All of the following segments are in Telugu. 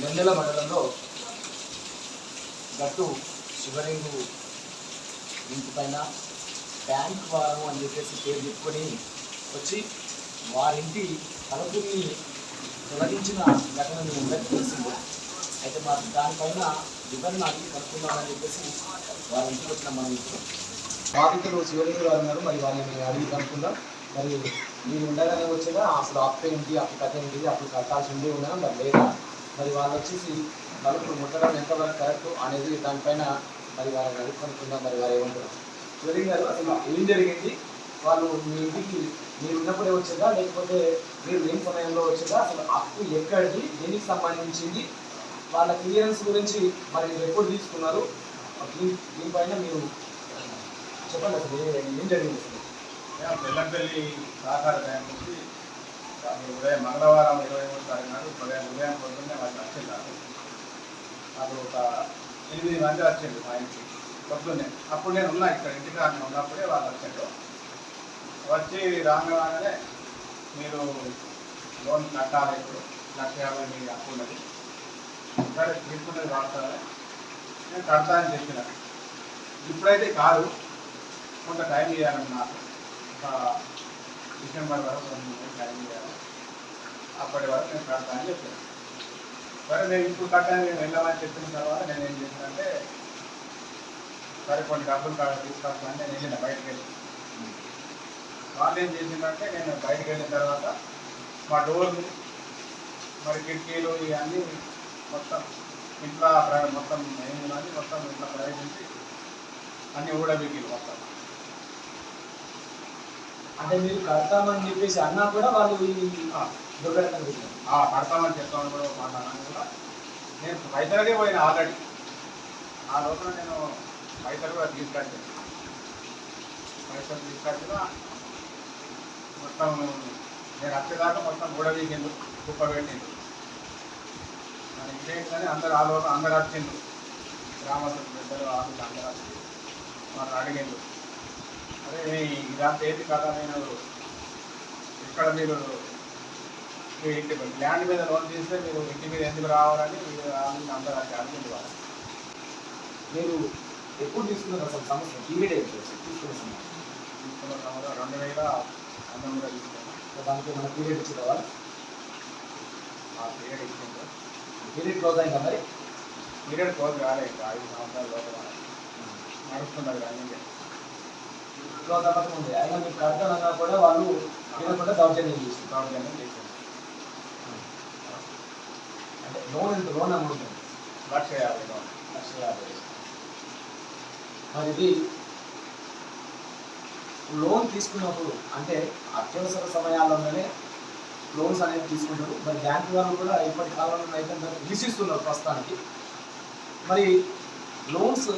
నెల్లెల మండలంలో గట్టు శివలింగు ఇంటి పైన బ్యాంక్ వారం అని చెప్పేసి పేరు చెప్పుకొని వచ్చి వారింటి తలుపుని తొలగించిన ఘటన మీ అందరికీ తెలిసింది. అయితే మా దానిపైన వివరణ అడిగి కనుక్కుందామని చెప్పేసి వారి ఇంటికి వచ్చిన మనం బాధితులు శివలింగు గారు ఉన్నారు మరి వారిని అడిగి కనుక్కుందాం. మరి మీరు ఉండగానే వచ్చేదా? అసలు అప్పు ఏంటి? అప్పు కథ ఏంటి అప్పుడు కట్టాల్సి ఉండి ఉన్నా మరి లేదా? మరి వాళ్ళు వచ్చేసి తలుపులు ముట్టడం ఎంతవరకు కరెక్ట్ అనేది దానిపైన మరి వాళ్ళని అడుగుకుంటున్నాం మరి వారు ఏమంటారు? శివలింగ్ గారు అసలు ఏం జరిగింది? వాళ్ళు మీ ఇంటికి మీరు ఉన్నప్పుడే వచ్చేదా లేకపోతే మీరు లేని సమయంలో వచ్చేదా అసలు అప్పు ఎక్కడిది? దేనికి సంబంధించింది? వాళ్ళ క్లియరెన్స్ గురించి మరి ఎప్పుడు తీసుకున్నారు. దీనిపైన మీరు చెప్పండి అసలు ఏం జరిగింది అసలు? మేము సహకార బ్యాంక్ నుంచి ఉదయం మంగళవారం ఇరవై మూడు తారీఖు నాడు ఉదయం ఉదయం పొద్దున్నే వాళ్ళు వచ్చింది నాకు ఒక ఎనిమిది మంది వచ్చింది మా ఇంటికి పొద్దున్నే. అప్పుడు నేను ఉన్నా ఇక్కడ ఇంటికి నేను ఉన్నప్పుడే వాళ్ళు వచ్చారు. వచ్చి రాగానే మీరు లోన్ కట్టాలి ఇప్పుడు. లక్ష యాభై మీ అప్పు ఉన్నది. సరే తీసుకునేది వాడతారని నేను కడతానని చెప్పిన. ఇప్పుడైతే కాదు. కొంత టైం ఇవ్వాలని నాకు. డిసెంబర్ వరకు రెండు చేయాలి. అప్పటి వరకు నేను కడతానని చెప్పాను. సరే నేను ఇప్పుడు కట్టాను నేను వెళ్ళమని చెప్పిన తర్వాత నేను ఏం చేశానంటే సరే కొన్ని డబ్బులు కాడ తీసుకొస్తాను నేను వెళ్ళిన బయటకు వెళ్ళి. వాళ్ళు ఏం చేసిందంటే నేను బయటకు వెళ్ళిన తర్వాత మా డోర్లు మరి కిటికీలు ఇవన్నీ మొత్తం ఇంట్లో మొత్తం ఏమి మొత్తం ఇంట్లో ప్రవేశించి అన్నీ ఊడబిక్కిలు మొత్తం. అంటే మీరు కడతామని చెప్పేసి అన్నా కూడా వాళ్ళు ఈ దుర్ఘటన ఆ, కడతామని చెప్తామని కూడా మాట్లాడాను కూడా నేను పైసలకే పోయిన ఆల్రెడీ. ఆ లోపల నేను పైసలు కూడా తీసుకొచ్చాను. పైసలు తీసుకొచ్చిన మొత్తం నేను వచ్చేదాకా మొత్తం ఊడబీకిండు కుప్ప పెట్టిండు. మరి ఇంకేంటని అందరు ఆ లోపల అందరు వచ్చిండు గ్రామస్తులు పెద్దలు ఆఫీస్ అందరు వచ్చిండు వాళ్ళు అడిగిండు ఈ- ఇదంతా ఏంటి కదా నేను ఇక్కడ మీరు ల్యాండ్ మీద లోన్ తీస్తే మీరు ఇంటి మీద ఎందుకు రావాలని మీరు ఆమెను అందరూ అడిగి అడిగింది వాళ్ళు. మీరు ఎప్పుడు తీసుకున్నారు అసలు సమస్య? అసలు తీసుకున్న సంవత్సరం రెండు వేల పంతొమ్మిదిలో తీసుకున్నాం దానికి మన పీరియడ్ వాళ్ళు? ఆ పీరియడ్ ఇచ్చింది పీరియడ్ క్లోజ్ అయిందా మరి? పీరియడ్ క్లోజ్ కాలే ఇంకా ఐదు సంవత్సరాల లోపల. నడుస్తున్నది కానీ క్లోజ్ అవ్వక అయినా మీకు కడతానన్నా కూడా వాళ్ళు వినకుండా దౌర్జన్యం చేస్తారు. దౌర్జన్యం చేస్తారు. అంటే లోన్ ఎంత? లోన్ అమౌంట్ లక్ష యాభై లోన్ లక్ష యాభై మరి ఇది లోన్ తీసుకున్నప్పుడు అంటే అత్యవసర సమయాల్లోనే లోన్స్ అనేవి తీసుకుంటారు. మరి బ్యాంకు వాళ్ళు కూడా ఇప్పటి కాలంలో అయితే దాన్ని తీసిస్తున్నారు ప్రస్తుతానికి. మరి లోన్స్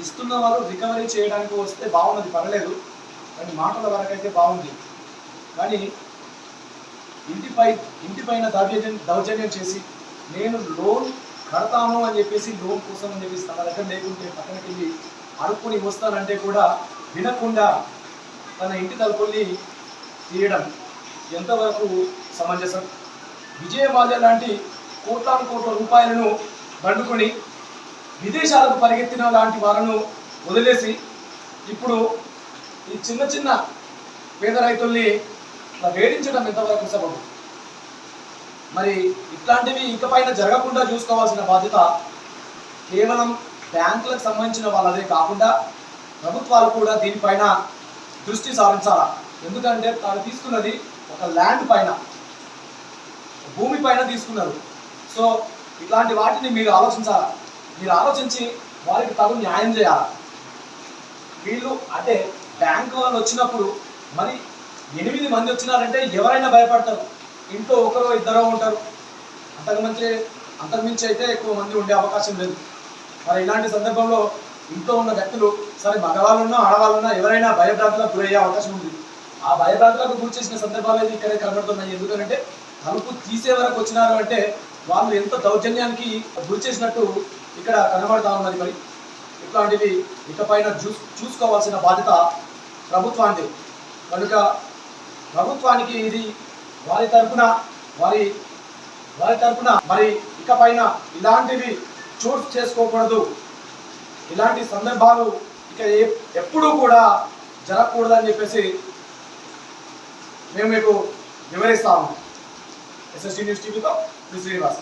ఇస్తున్న వారు రికవరీ చేయడానికి వస్తే బాగున్నది పర్లేదు. కానీ మాటల వరకైతే బాగుంది. కానీ ఇంటిపై ఇంటిపైన దౌర్జన్యం దౌర్జన్యం చేసి నేను లోన్ కడతాను అని చెప్పేసి లోన్ కోసం అని చెప్పేసి తన దగ్గర లేకుంటే పక్కనకి వెళ్ళి వస్తానంటే కూడా వినకుండా తన ఇంటి తలుపుల్ని తీయడం ఎంతవరకు సమంజసం? విజయమాల్య లాంటి కోట్లాను కోట్ల రూపాయలను దండుకొని విదేశాలకు పరిగెత్తిన లాంటి వారను వదిలేసి ఇప్పుడు ఈ చిన్న చిన్న పేద రైతుల్ని ఇట్లా వేధించడం ఎంతవరకు సబబు? మరి ఇట్లాంటివి ఇకపైన జరగకుండా చూసుకోవాల్సిన బాధ్యత కేవలం బ్యాంకులకు సంబంధించిన వాళ్ళదే కాకుండా ప్రభుత్వాలు కూడా దీనిపైన దృష్టి సారించాలా? ఎందుకంటే తాను తీసుకున్నది ఒక ల్యాండ్ పైన భూమి పైన తీసుకున్నారు. సో ఇట్లాంటి వాటిని మీరు ఆలోచించాలా? మీరు ఆలోచించి వారికి తగు న్యాయం చేయాలి? వీళ్ళు అంటే బ్యాంకు వాళ్ళు వచ్చినప్పుడు మరి ఎనిమిది మంది వచ్చినారంటే ఎవరైనా భయపడతారు. ఇంట్లో ఒకరో ఇద్దరో ఉంటారు. అంతకుమించి అంతకుమించి అయితే ఎక్కువ మంది ఉండే అవకాశం లేదు. మరి ఇలాంటి సందర్భంలో ఇంట్లో ఉన్న వ్యక్తులు సరే మగవాళ్ళున్నా ఆడవాళ్ళున్నా ఎవరైనా భయభ్రాంతులకు గురయ్యే అవకాశం ఉంది. ఆ భయభ్రాంతులకు గురి చేసిన సందర్భాలు అయితే ఇక్కడే కనబడుతున్నాయి. ఎందుకంటే తలుపు తీసే వరకు వచ్చినారు అంటే వాళ్ళు ఎంత దౌర్జన్యానికి గురి చేసినట్టు ఇక్కడ కనబడతా ఉన్నది మరి. ఇట్లాంటివి ఇకపైన చూ చూసుకోవాల్సిన బాధ్యత ప్రభుత్వానికి కనుక ప్రభుత్వానికి ఇది వారి తరపున వారి వారి తరపున మరి ఇకపైన ఇలాంటివి చోటు చేసుకోకూడదు. ఇలాంటి సందర్భాలు ఇక ఎప్పుడూ కూడా జరగకూడదని చెప్పేసి మేము మీకు వివరిస్తాము ఎస్ఎస్టీ న్యూస్ టీవీతో మీ శ్రీనివాస్